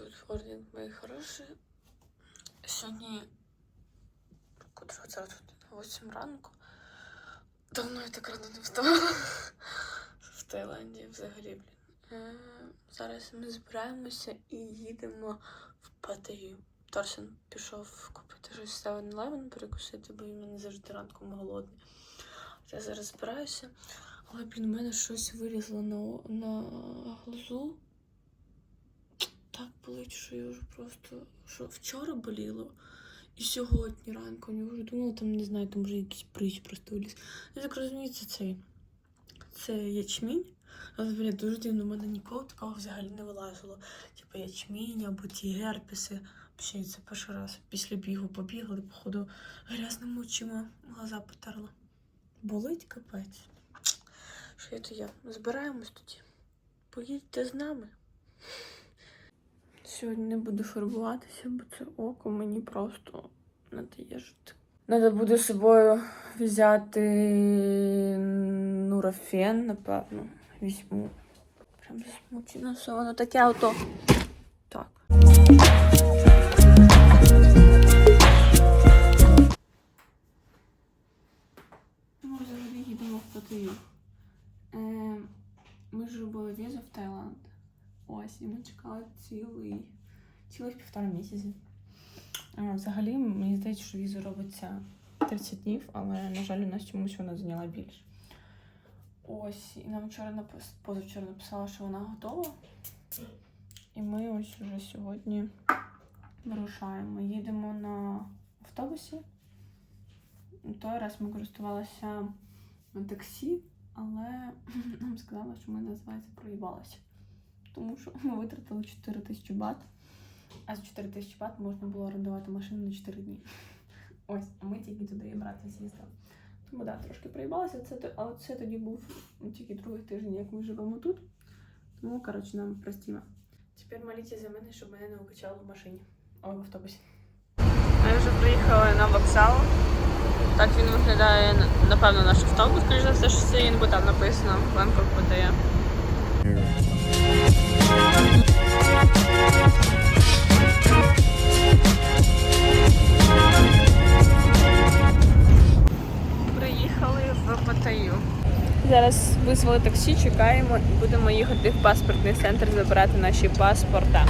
Тут Фордінг мої хороші. Сьогодні це тут 8 ранку. Давно я так рано не вставала. В Таїланді взагалі, блін. Е, Зараз ми збираємося і їдемо в Паттайю. Торсен пішов купити щось 7-Eleven перекусити, бо він завжди ранком голодний. Я зараз збираюся, але, блін, у мене щось вилізло на, на глазу. Болить, що я вже просто. Що вчора боліло. І сьогодні ранком я вже думала, там не знаю, там вже якийсь прищ просто виліз. Я так розумію, це цей. Це ячмінь. Але, блін, дуже дивно, у мене ніколи такого взагалі не вилазило. Типу ячмінь або ті герпеси. Взагалі, це перший раз після бігу побігли, походу, грязними очима глаза потерла. Болить капець. Що я то я? Збираємось тоді. Поїдьте з нами. Сьогодні не буду фарбуватися, бо це око мені просто надає жити. Треба буде з собою взяти нурофен, напевно. Візьму. Прям засмучена, що воно таке авто. Так. Ми взагалі їдемо в Паттайю. Ми ж робили візу в Таїланд. Ось, і ми чекали цілий, цілих півтора місяці. А, взагалі, мені здається, що віза робиться 30 днів, але, на жаль, у нас чомусь вона зайняла більше. Ось, і нам вчора напис... позавчора написала, що вона готова. І ми ось вже сьогодні вирушаємо. Їдемо на автобусі. Той раз ми користувалися таксі, але нам сказали, що ми називається проїбалися. Тому що ми витратили 4 тисячі бат, а за 4 тисячі бат можна було орендувати машину на 4 дні. Ось, а ми тільки туди і брати з'їздили. Тому да, трошки проїбалися, це, але це тоді був тільки другий тиждень, як ми живемо тут. Тому, коротше, нам простімо. Тепер моліться за мене, щоб мене не укачало в машині. Ой, в автобусі. Ми вже приїхали на вокзал. Так він виглядає, напевно, наш автобус, скоріш за все, що це він, бо там написано Бангкок подає. Приїхали в Паттайю. Зараз визвали таксі, чекаємо і будемо їхати в паспортний центр забирати наші паспорта.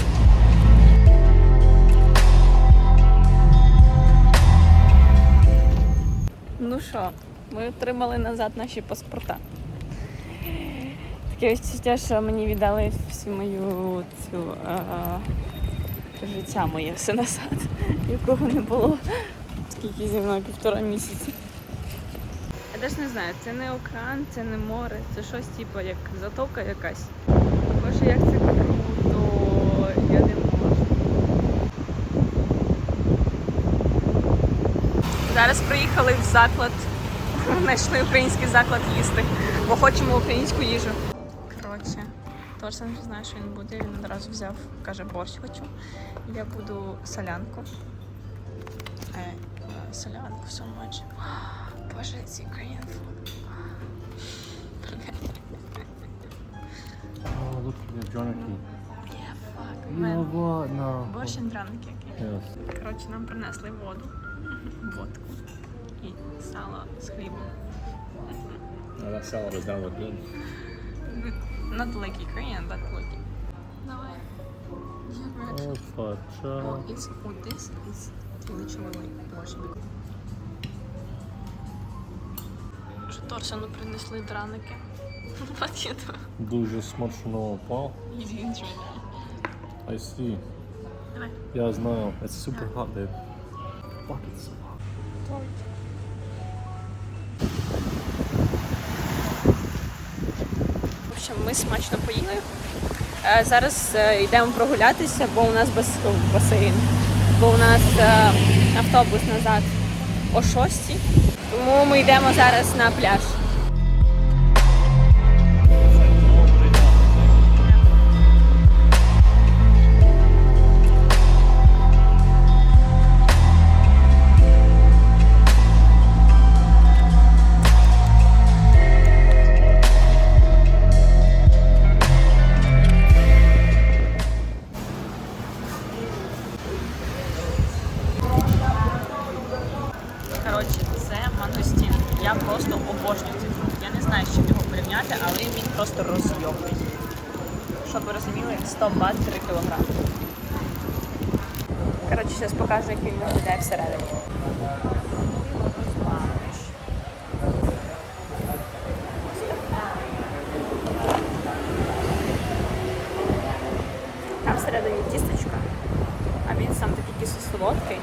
Ну що, ми отримали назад наші паспорта. Таке відчуття, що мені віддали всю мою цю е, життя моє все назад, якого не було скільки зі мною півтора місяці. Я теж не знаю, це не океан, це не море, це щось типу як затока якась. Боже, як це круто, я не можу. Зараз приїхали в заклад, знайшли український заклад їсти, бо хочемо українську їжу. Коротше, Торсен вже знає, що він буде, він одразу взяв, каже, борщ хочу. Я буду солянку. Е, солянку so much. Боже, ці Korean food. Oh, look, the Jonaki. Yeah, fuck, man. what? No. Борщ і драники. Yes. Коротше, нам принесли воду, водку і сало з хлібом. Oh, that salad not look good. Not like Ukrainian, but like. Давай. Oh. Oh, it's oh, this is literally like. Що Торсану принесли драники. Пакету. Дуже смачно, па. I see. Давай. Я знаю. It's super hot, babe. Fuck, it's so hot. В общем, ми смачно поїли. Е, Зараз е, йдемо прогулятися, бо у нас бас... басейн. Бо у нас е, автобус назад о 6. Тому ми йдемо зараз на пляж. Щоб ви розуміли, 100 бат 3 кілограми. Коротше, зараз покажу, як він виглядає всередині. Там всередині тістечка, а він сам такий кисло-солодкий.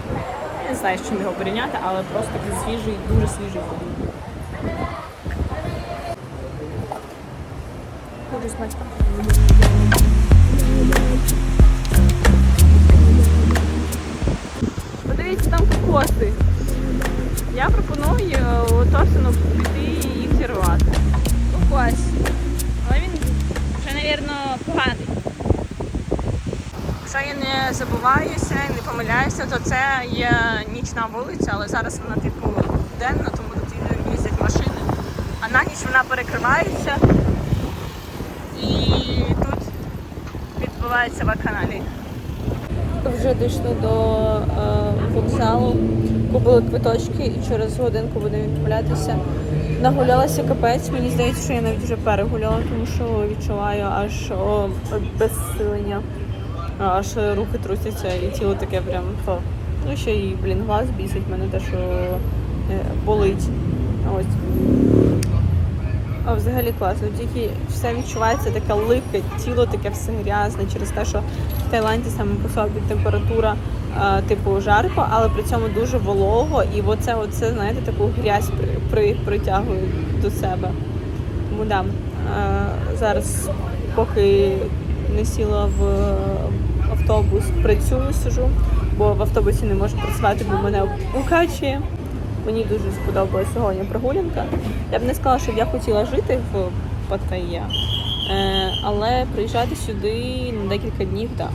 Я не знаю, з чим його порівняти, але просто свіжий, дуже свіжий продукт. Дуже смачно. Подивіться, там кокоси. Я пропоную Тосину піти і їх зірвати. Кокос. Але він вже, мабуть, поганий. Якщо я не забуваюся не помиляюся, то це є нічна вулиця, але зараз вона типу денна, тому тут їздять машини. А на ніч вона перекривається і тут відбувається вакханалія. Вже дійшли до е, вокзалу, купили квиточки і через годинку будемо відправлятися. Нагулялася капець, мені здається, що я навіть вже перегуляла, тому що відчуваю аж о, безсилення, аж руки трусяться і тіло таке прям. фу. Ну ще і блін, глаз бісить мене те, що е, болить. Ось. А взагалі класно. Тільки все відчувається таке липке, тіло таке все грязне через те, що в Таїланді саме по собі температура е, типу жарко, але при цьому дуже волого, і оце, оце знаєте, таку грязь при, при, притягує до себе. Тому да, е, зараз, поки не сіла в автобус, працюю, сижу, бо в автобусі не можу працювати, бо мене укачує. Мені дуже сподобалася сьогодні прогулянка. Я б не сказала, що я хотіла жити в Паттайя, е, але приїжджати сюди на декілька днів, так.